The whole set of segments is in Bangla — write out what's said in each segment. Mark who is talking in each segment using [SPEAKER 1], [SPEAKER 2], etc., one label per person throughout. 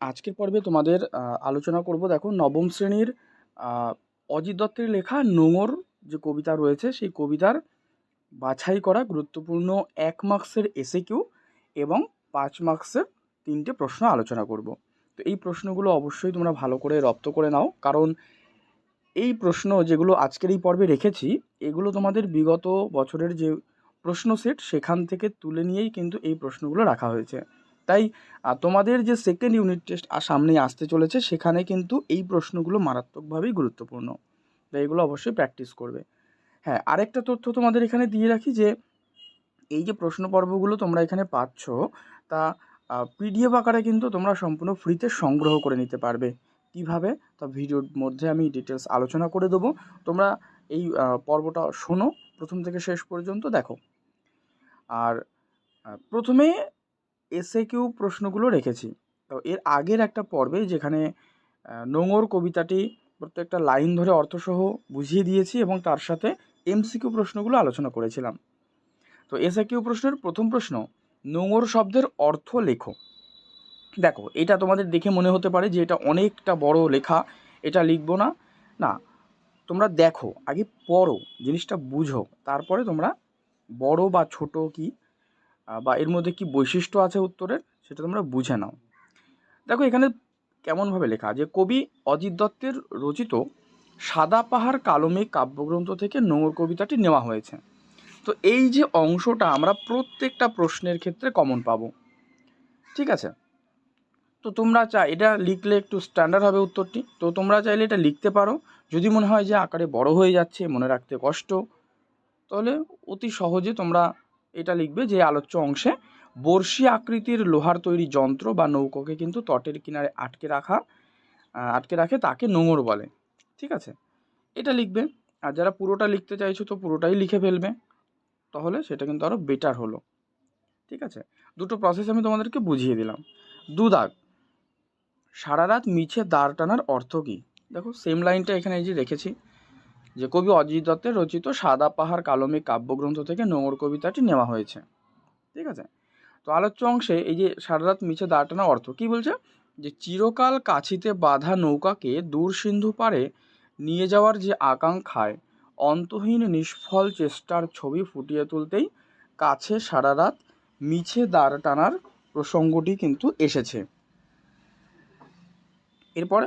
[SPEAKER 1] আজকের পর্বে তোমাদের আলোচনা করব দেখো নবম শ্রেণির অজিত দত্তের লেখা নোঙর যে কবিতা রয়েছে সেই কবিতার বাছাই করা গুরুত্বপূর্ণ এক মার্কসের এসে কিউ এবং পাঁচ মার্কসের তিনটে প্রশ্ন আলোচনা করব। তো এই প্রশ্নগুলো অবশ্যই তোমরা ভালো করে রপ্ত করে নাও, কারণ এই প্রশ্ন যেগুলো আজকের এই পর্বে রেখেছি, এগুলো তোমাদের বিগত বছরের যে প্রশ্ন সেট সেখান থেকে তুলে নিয়েই কিন্তু এই প্রশ্নগুলো রাখা হয়েছে। তাই তোমাদের যে সেকেন্ড ইউনিট টেস্ট সামনে আসতে চলেছে, সেখানে কিন্তু এই প্রশ্নগুলো মারাত্মকভাবেই গুরুত্বপূর্ণ। তাই এগুলো অবশ্যই প্র্যাকটিস করবে। হ্যাঁ আরেকটা তথ্য তোমাদের এখানে দিয়ে রাখি যে, এই যে প্রশ্ন পর্বগুলো তোমরা এখানে পাচ্ছ, তা পিডিএফ আকারে কিন্তু তোমরা সম্পূর্ণ ফ্রিতে সংগ্রহ করে নিতে পারবে। কীভাবে? তা ভিডিওর মধ্যে আমি ডিটেলস আলোচনা করে দেবো। তোমরা এই পর্বটা শোনো, প্রথম থেকে শেষ পর্যন্ত দেখো। আর প্রথমে কিউ প্রশ্নগুলো রেখেছি। তো এর আগের একটা পর্বে যেখানে নোঙর কবিতাটি প্রত্যেকটা লাইন ধরে অর্থসহ বুঝিয়ে দিয়েছি এবং তার সাথে এমসিকিউ প্রশ্নগুলো আলোচনা করেছিলাম। তো কিউ প্রশ্নের প্রথম প্রশ্ন, নোঙর শব্দের অর্থ লেখো। দেখো, এটা তোমাদের দেখে মনে হতে পারে যে এটা অনেকটা বড় লেখা, এটা লিখব না। না, তোমরা দেখো, আগে পড়ো, জিনিসটা বুঝো, তারপরে তোমরা বড় বা ছোট কি বা এর মধ্যে কি বৈশিষ্ট্য আছে উত্তরের, সেটা তোমরা বুঝে নাও। দেখো, এখানে কেমনভাবে লেখা যে কবি অজিত দত্তের রচিত সাদা পাহাড় কালো মেঘ কাব্যগ্রন্থ থেকে নোংর কবিতাটি নেওয়া হয়েছে। তো এই যে অংশটা আমরা প্রত্যেকটা প্রশ্নের ক্ষেত্রে কমন পাবো। ঠিক আছে? তো তোমরা চা, এটা লিখলে একটু স্ট্যান্ডার্ড হবে উত্তরটি। তো তোমরা চাইলে এটা লিখতে পারো। যদি মনে হয় যে আকারে বড় হয়ে যাচ্ছে, মনে রাখতে কষ্ট, তাহলে অতি সহজে তোমরা এটা লিখবে যে আলোচ্য অংশে বর্ষি আকৃতির লোহার তৈরি যন্ত্র বা নৌকোকে কিন্তু তটের কিনারে আটকে রাখা আটকে রাখে তাকে নোঙর বলে। ঠিক আছে? এটা লিখবে। আর যারা পুরোটা লিখতে চাইছো তো পুরোটাই লিখে ফেলবে। তাহলে সেটা কিন্তু আরও বেটার হলো। ঠিক আছে? দুটো প্রসেস আমি তোমাদেরকে বুঝিয়ে দিলাম। দু দাগ সারা রাত মিছে দাঁড় টানার অর্থ কী? দেখো সেম লাইনটা এখানে এই যে রেখেছি। যে কবি অজিত দত্তের রচিত সাদা পাহাড় কালো মেঘ কাব্যগ্রন্থ থেকে নোংর কবিতাটি নেওয়া হয়েছে। ঠিক আছে? তো আলোচ্য অংশে এই যে সারা রাত মিছে দাঁড় টানার অর্থ কী বলছে? যে চিরকাল কাছিতে বাঁধা নৌকাকে দূর সিন্ধু পারে নিয়ে যাওয়ার যে আকাঙ্ক্ষায় অন্তহীন নিষ্ফল চেষ্টার ছবি ফুটিয়ে তুলতেই কাছে সারা রাত মিছে দাঁড় টানার প্রসঙ্গটি কিন্তু এসেছে। এরপরে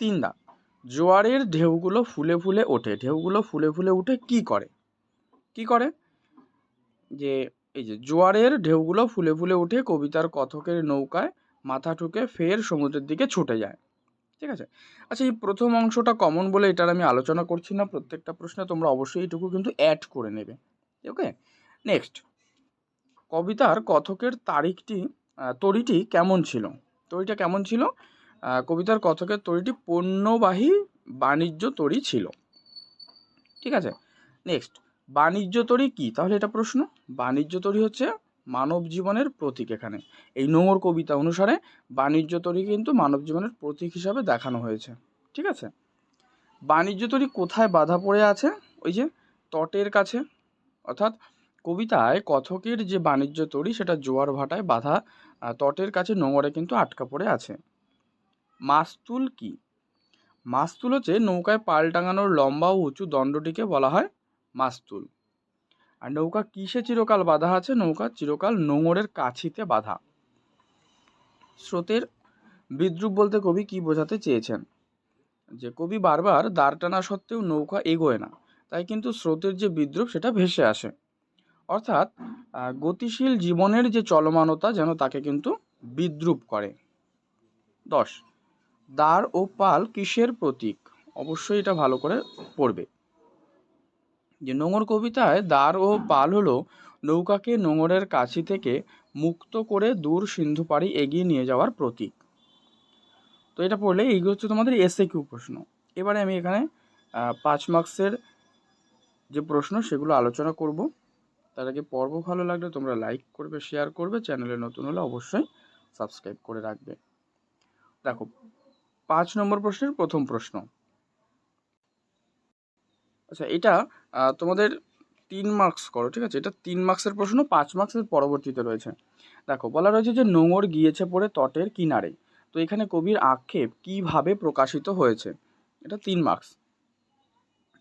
[SPEAKER 1] তিন দাগ জোয়ারের ঢেউগুলো ফুলে ফুলে ওঠে। ঢেউগুলো ফুলে ফুলে উঠে কি করে? কি করে? যে এই যে জোয়ারের ঢেউগুলো ফুলে ফুলে উঠে কবিতার কথকের নৌকায় মাথা ঠুকে ফের সমুদ্রের দিকে ছুটে যায়। ঠিক আছে? আচ্ছা এই প্রথম অংশটা কমন বলে এটার আমি আলোচনা করছি না। প্রত্যেকটা প্রশ্নে তোমরা অবশ্যই এইটুকু কিন্তু অ্যাড করে নেবে। ওকে নেক্সট কবিতার কথকের তারিখটি তরিটি কেমন ছিল? তরিটা কেমন ছিল? কবিতার কথকের তরিটি পণ্যবাহী বাণিজ্য তরি ছিল। ঠিক আছে? নেক্সট বাণিজ্য তরি কি? তাহলে এটা প্রশ্ন। বাণিজ্য তরি হচ্ছে মানব জীবনের প্রতীক এখানে। এই নোংর কবিতা অনুসারে বাণিজ্য তরি কিন্তু মানব জীবনের প্রতীক হিসাবে দেখানো হয়েছে। ঠিক আছে? বাণিজ্য তরি কোথায় বাধা পড়ে আছে? ওই যে তটের কাছে। অর্থাৎ কবিতায় কথকের যে বাণিজ্য তরি, সেটা জোয়ার ভাটায় বাধা তটের কাছে নোংরে কিন্তু আটকা পড়ে আছে। মাস্তুল কি? মাস্তুল হচ্ছে নৌকায় পাল টাঙানোর লম্বা ও উঁচু দণ্ডটিকে বলা হয় মাস্তুল। আর নৌকা কিসে চিরকাল বাঁধা আছে? নৌকা চিরকাল নোঙরের কাছিতে বাঁধা। স্রোতের বিদ্রুপ বলতে কবি কি বোঝাতে চেয়েছেন? যে কবি বারবার দাঁড় টানা সত্ত্বেও নৌকা এগোয় না, তাই কিন্তু স্রোতের যে বিদ্রুপ সেটা ভেসে আসে। অর্থাৎ গতিশীল জীবনের যে চলমানতা যেন তাকে কিন্তু বিদ্রুপ করে। দশ দাঁড় ও পাল কিসের প্রতীক? অবশ্যই এটা ভালো করে পড়বে। যে নোঙর কবিতায় দ্বার ও পাল হলো নৌকাকে নোঙরের কাছি থেকে মুক্ত করে দূর সিন্ধু পাড়ি এগিয়ে নিয়ে যাওয়ার প্রতীক। তো এটা পড়লে এইগুলো হচ্ছে তোমাদের এসএ কিউ প্রশ্ন। এবারে আমি এখানে পাঁচ মার্কসের যে প্রশ্ন সেগুলো আলোচনা করব। তার আগে পর্ব ভালো লাগলে তোমরা লাইক করবে শেয়ার করবে চ্যানেলে নতুন হলে অবশ্যই সাবস্ক্রাইব করে রাখবে। দেখো পাঁচ নম্বর প্রশ্নের প্রথম প্রশ্ন। আচ্ছা এটা তোমাদের তিন মার্কস করো, ঠিক আছে? এটা তিন মার্কসের প্রশ্ন, পাঁচ মার্কসের পরবর্তীতে রয়েছে। দেখো, বলা রয়েছে যে নোঙর গিয়েছে পড়ে তটের কিনারে। তো এখানে কবির আক্ষেপ কীভাবে প্রকাশিত হয়েছে? এটা তিন মার্কস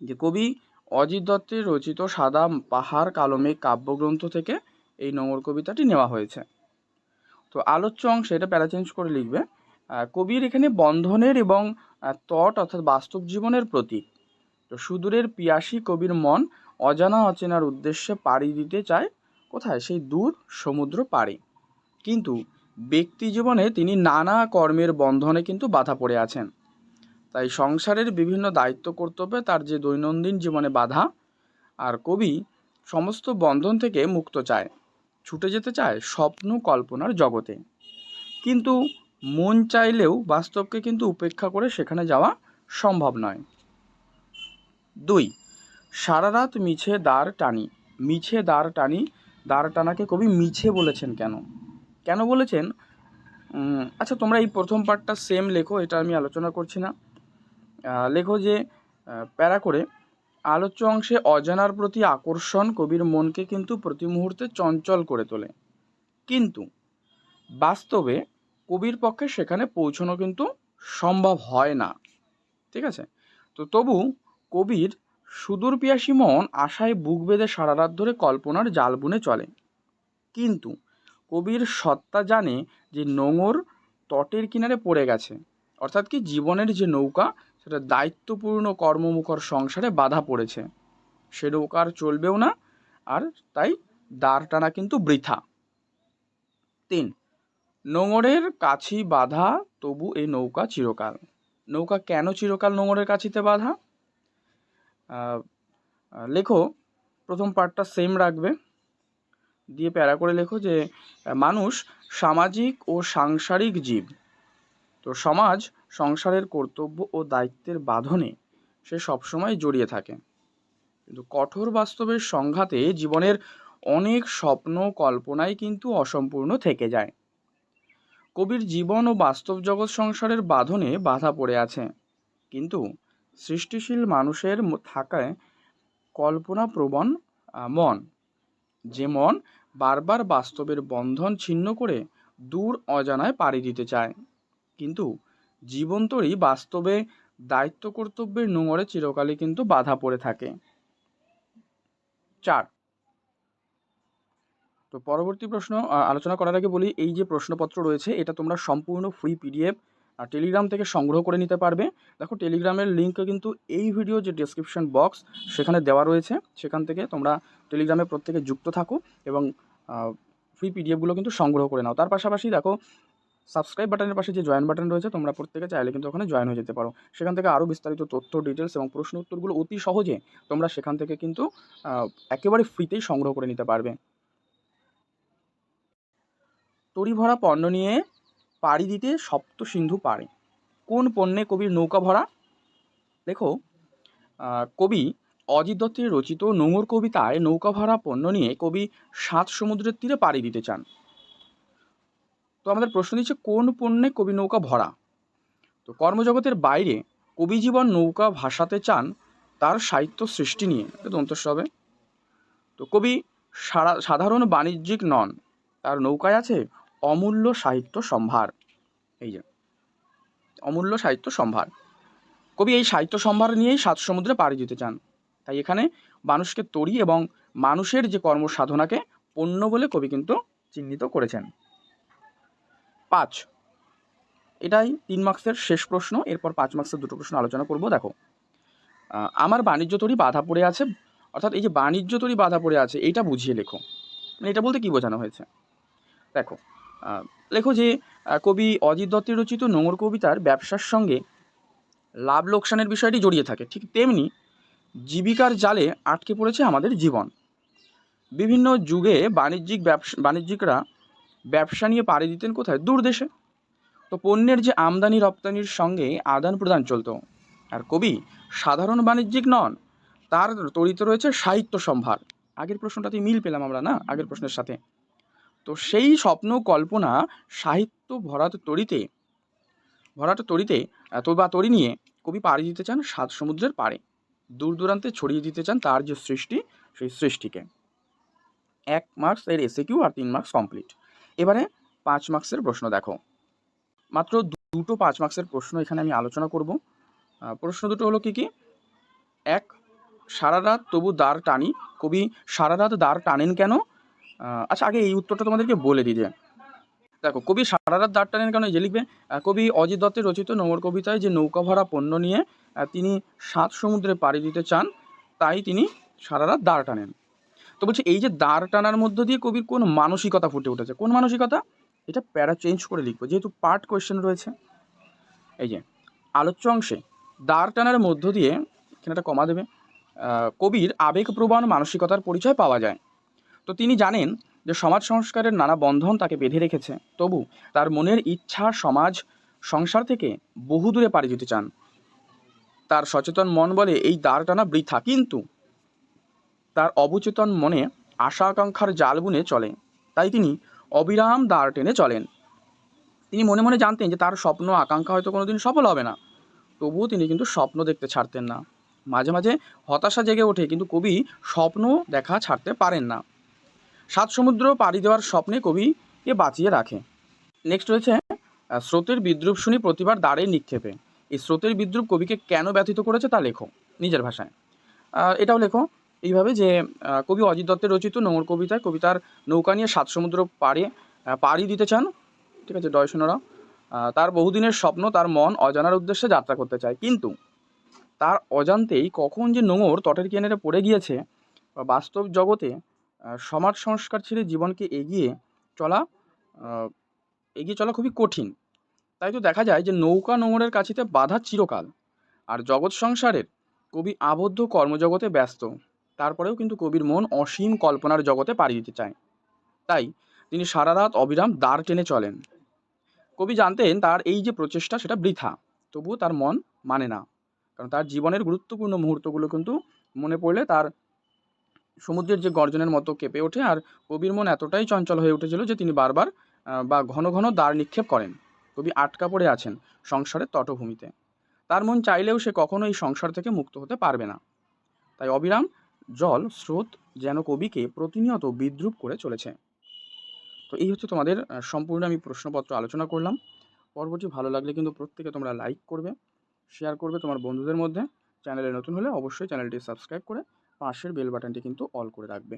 [SPEAKER 1] যে কবি অজিত দত্তের রচিত সাদা পাহাড় কালমে কাব্যগ্রন্থ থেকে এই নোংর কবিতাটি নেওয়া হয়েছে। তো আলোচ্য অংশে এটা প্যারা চেঞ্জ করে লিখবে কবির এখানে বন্ধনের এবং তট অর্থাৎ বাস্তব জীবনের প্রতীক। তো সুদূরের পিয়াসী কবির মন অজানা অচেনার উদ্দেশ্যে পাড়ি দিতে চায়, কোথায়? সেই দূর সমুদ্র পাড়ে। কিন্তু ব্যক্তি জীবনে তিনি নানা কর্মের বন্ধনে কিন্তু বাধা পড়ে আছেন। তাই সংসারের বিভিন্ন দায়িত্ব কর্তব্যে তার যে দৈনন্দিন জীবনে বাধা, আর কবি সমস্ত বন্ধন থেকে মুক্ত চায়, ছুটে যেতে চায় স্বপ্ন কল্পনার জগতে। কিন্তু মন চাইলেও বাস্তবকে কিন্তু উপেক্ষা করে সেখানে যাওয়া সম্ভব নয়। দুই সারা রাত মিছে দাঁড় টানি। মিছে দাঁড় টানি দাঁড় টানাকে কবি মিছে বলেছেন কেন? কেন বলেছেন? আচ্ছা তোমরা এই প্রথম পার্টটা সেম লেখো, এটা আমি আলোচনা করছি না। লেখো যে প্যারা করে, আলোচ্য অংশে অজানার প্রতি আকর্ষণ কবির মনকে কিন্তু প্রতি মুহূর্তে চঞ্চল করে তোলে। কিন্তু বাস্তবে কবির পক্ষে সেখানে পৌঁছানো কিন্তু সম্ভব হয় না। ঠিক আছে? তো তবু কবির সুদূর পিয়াসী মন আশায় বুক বেঁধে সারা রাত ধরে কল্পনার জাল বুনে চলে। কিন্তু কবির সত্তা জানে যে নোঙর তটের কিনারে পড়ে গেছে। অর্থাৎ কি জীবনের যে নৌকা, সেটা দায়িত্বপূর্ণ কর্মমুখর সংসারে বাধা পড়েছে। সে নৌকা আর চলবেও না, আর তাই দাঁড় টানা কিন্তু বৃথা। তিন নোঙরের কাছি বাধা, তবু এই নৌকা চিরকাল। নৌকা কেন চিরকাল নোঙরের কাছিতে বাধা? লেখো, প্রথম পার্টটা সেম রাখবে। দিয়ে প্যারা করে লেখো যে মানুষ সামাজিক ও সাংসারিক জীব। তো সমাজ সংসারের কর্তব্য ও দায়িত্বের বাঁধনে সে সবসময় জড়িয়ে থাকে। কিন্তু কঠোর বাস্তবের সংঘাতে জীবনের অনেক স্বপ্ন কল্পনাই কিন্তু অসম্পূর্ণ থেকে যায়। কবির জীবন ও বাস্তব জগৎ সংসারের বাঁধনে বাধা পড়ে আছে। কিন্তু সৃষ্টিশীল মানুষের থাকায় কল্পনাপ্রবণ মন। যে মন বারবার বাস্তবের বন্ধন ছিন্ন করে দূর অজানায় পাড়ি দিতে চায়। কিন্তু জীবন্তরই বাস্তবে দায়িত্ব কর্তব্যের নোংরে চিরকালই কিন্তু বাধা পড়ে থাকে। চার তো পরবর্তী প্রশ্ন আলোচনা করার আগে বলি, এই যে প্রশ্নপত্র রয়েছে, এটা তোমরা সম্পূর্ণ ফ্রি পিডিএফ আর টেলিগ্রাম থেকে সংগ্রহ করে নিতে পারবে। দেখো টেলিগ্রামের লিঙ্ক কিন্তু এই ভিডিও যে ডেসক্রিপশন বক্স সেখানে দেওয়া রয়েছে। সেখান থেকে তোমরা টেলিগ্রামে প্রত্যেকে যুক্ত থাকো এবং ফ্রি পিডিএফগুলো কিন্তু সংগ্রহ করে নাও। তার পাশাপাশি দেখো সাবস্ক্রাইব বাটনের পাশে যে জয়েন বাটন রয়েছে, তোমরা প্রত্যেকে চাইলে কিন্তু ওখানে জয়েন হয়ে যেতে পারো। সেখান থেকে আরও বিস্তারিত তথ্য ডিটেলস এবং প্রশ্ন উত্তরগুলো অতি সহজে তোমরা সেখান থেকে কিন্তু একেবারে ফ্রিতেই সংগ্রহ করে নিতে পারবে। তরি ভরা পণ্য নিয়ে পাড়ি দিতে সপ্ত সিন্ধু পারে। কোন পণ্যে কবির নৌকা ভরা? দেখো কবি অজিত দত্তের রচিত নোঙর কবিতায় নৌকা ভরা পণ্য নিয়ে কবি সাত সমুদ্রের তীরে পাড়ি দিতে চান। তো আমাদের প্রশ্ন দিচ্ছে, কোন পণ্যে কবি নৌকা ভরা? তো কর্মজগতের বাইরে কবি জীবন নৌকা ভাসাতে চান, তার সাহিত্য সৃষ্টি নিয়ে। এটা হবে। তো কবি সারা, সাধারণ বাণিজ্যিক নন, তার নৌকায় আছে অমূল্য সাহিত্য সম্ভার। এই যে, অমূল্য সাহিত্য সম্ভার। কবি এই সাহিত্য সম্ভার নিয়েই সাত সমুদ্রে পাড়ি দিতে চান। তাই এখানে মানুষকে তরি এবং মানুষের যে কর্মসাধনাকে পণ্য বলে কবি কিন্তু চিহ্নিত করেছেন। পাঁচ, এটাই তিন মার্কসের শেষ প্রশ্ন। এরপর পাঁচ মার্কসের দুটো প্রশ্ন আলোচনা করব। দেখো আমার বাণিজ্য তরি বাধা পড়ে আছে। অর্থাৎ এই যে বাণিজ্য তরি বাধা পড়ে আছে, এইটা বুঝিয়ে লেখো। মানে এটা বলতে কি বোঝানো হয়েছে? দেখো লেখো যে কবি অজিত দত্তের রচিত নোংর কবিতার ব্যবসার সঙ্গে লাভ লোকসানের বিষয়টি জড়িয়ে থাকে। ঠিক তেমনি জীবিকার জালে আটকে পড়েছে আমাদের জীবন। বিভিন্ন যুগে বাণিজ্যিক ব্যবসা, বাণিজ্যিকরা ব্যবসা নিয়ে পাড়ি দিতেন কোথায়? দূর দেশে। তো পণ্যের যে আমদানি রপ্তানির সঙ্গে আদান প্রদান চলতো। আর কবি সাধারণ বাণিজ্যিক নন, তার তরিত রয়েছে সাহিত্য সম্ভার। আগের প্রশ্নটাতে মিল পেলাম আমরা, না? আগের প্রশ্নের সাথে। তো সেই স্বপ্ন কল্পনা সাহিত্য ভরাট তরিতে ভরাট তরিতে এত বা তরি নিয়ে কবি পাড়ি দিতে চান সাত সমুদ্রের পাড়ে। দূর দূরান্তে ছড়িয়ে দিতে চান তার যে সৃষ্টি, সেই সৃষ্টিকে। এক মার্কস এর এসে কিউ আর তিন মার্কস কমপ্লিট এবারে পাঁচ মার্কসের প্রশ্ন দেখো। মাত্র দুটো পাঁচ মার্কসের প্রশ্ন এখানে আমি আলোচনা করব। প্রশ্ন দুটো হলো কি কি? এক, সারা রাত তবু দ্বার টানি। কবি সারা রাত দ্বার টানেন কেন? আচ্ছা আগে এই উত্তরটা তোমাদেরকে বলে দিই দেখো, কবি সারা রাত দাঁড় টানেন কেন যে লিখবে? কবি অজিত দত্তের রচিত নোংর কবিতায় যে নৌকা ভরা পণ্য নিয়ে তিনি সাত সমুদ্রে পাড়ি দিতে চান, তাই তিনি সারা রাত দাঁড় টানেন। তো বলছি, এই যে দাঁড় টানার মধ্য দিয়ে কবির কোন মানসিকতা ফুটে উঠেছে? কোন মানসিকতা? এটা প্যারা চেঞ্জ করে লিখব, যেহেতু পার্ট কোয়েশ্চেন রয়েছে। এই যে, আলোচ্য অংশে দাঁড় টানার মধ্য দিয়ে, এখানে একটা কমা দেবে কবির আবেগপ্রবণ মানসিকতার পরিচয় পাওয়া যায়। তো তিনি জানেন যে সমাজ সংস্কারের নানা বন্ধন তাকে বেঁধে রেখেছে। তবু তার মনের ইচ্ছা সমাজ সংসার থেকে বহু দূরে পাড়ি দিতে চান। তার সচেতন মন বলে এই দাঁড় টানা বৃথা, কিন্তু তার অবচেতন মনে আশা আকাঙ্ক্ষার জাল বুনে চলে। তাই তিনি অবিরাম দাঁড় টেনে চলেন। তিনি মনে মনে জানতেন যে তার স্বপ্ন, আকাঙ্ক্ষা হয়তো কোনোদিন সফল হবে না। তবুও তিনি কিন্তু স্বপ্ন দেখতে ছাড়তেন না। মাঝে মাঝে হতাশা জেগে ওঠে, কিন্তু কবি স্বপ্ন দেখা ছাড়তে পারেন না। সাত সমুদ্র পাড়ি দেওয়ার স্বপ্নে কবিকে বাঁচিয়ে রাখে। নেক্সট রয়েছে স্রোতের বিদ্রুপ শুনি প্রতিবার দাঁড়ে নিক্ষেপে। এই স্রোতের বিদ্রুপ কবিকে কেন ব্যথিত করেছে তা লেখো নিজের ভাষায়। এটাও লেখো এইভাবে যে কবি অজিত দত্তের রচিত নোংর কবিতায় কবিতার নৌকা নিয়ে সাত সমুদ্র পাড়ে পাড়ি দিতে চান। ঠিক আছে ডয় শোনারা তার বহুদিনের স্বপ্ন, তার মন অজানার উদ্দেশ্যে যাত্রা করতে চায়। কিন্তু তার অজান্তেই কখন যে নোঙর তটের কিনারে পড়ে গিয়েছে বাস্তব জগতে সমাজ সংস্কার ছেড়ে জীবনকে এগিয়ে চলা এগিয়ে চলা খুবই কঠিন। তাই তো দেখা যায় যে নৌকা নোঙরের কাছিতে বাধা চিরকাল, আর জগৎ সংসারের কবি আবদ্ধ কর্মজগতে ব্যস্ত, তারপরেও কিন্তু কবির মন অসীম কল্পনার জগতে পাড়ি দিতে চায়। তাই তিনি সারা রাত অবিরাম দাঁড় টেনে চলেন। কবি জানতেন তার এই যে প্রচেষ্টা সেটা বৃথা, তবুও তার মন মানে না, কারণ তার জীবনের গুরুত্বপূর্ণ মুহূর্তগুলো কিন্তু মনে পড়লে তার সমুদ্রের যে গর্জনের মতো কেঁপে ওঠে আর কবির মন এতটাই চঞ্চল হয়ে উঠেছিল যে তিনি বারবার বা ঘন ঘন দ্বার নিক্ষেপ করেন। কবি আটকা পড়ে আছেন সংসারের তটভূমিতে। তার মন চাইলেও সে কখনো এই সংসার থেকে মুক্ত হতে পারবে না। তাই অবিরাম জল, স্রোত যেন কবিকে প্রতিনিয়ত বিদ্রুপ করে চলেছে। তো এই হচ্ছে তোমাদের সম্পূর্ণ আমি প্রশ্নপত্র আলোচনা করলাম। পরবর্তী ভালো লাগলে কিন্তু প্রত্যেকে তোমরা লাইক করবে, শেয়ার করবে তোমার বন্ধুদের মধ্যে। চ্যানেলে নতুন হলে অবশ্যই চ্যানেলটি সাবস্ক্রাইব করে পাশের বেল বাটনটি কিন্তু অল করে রাখবে।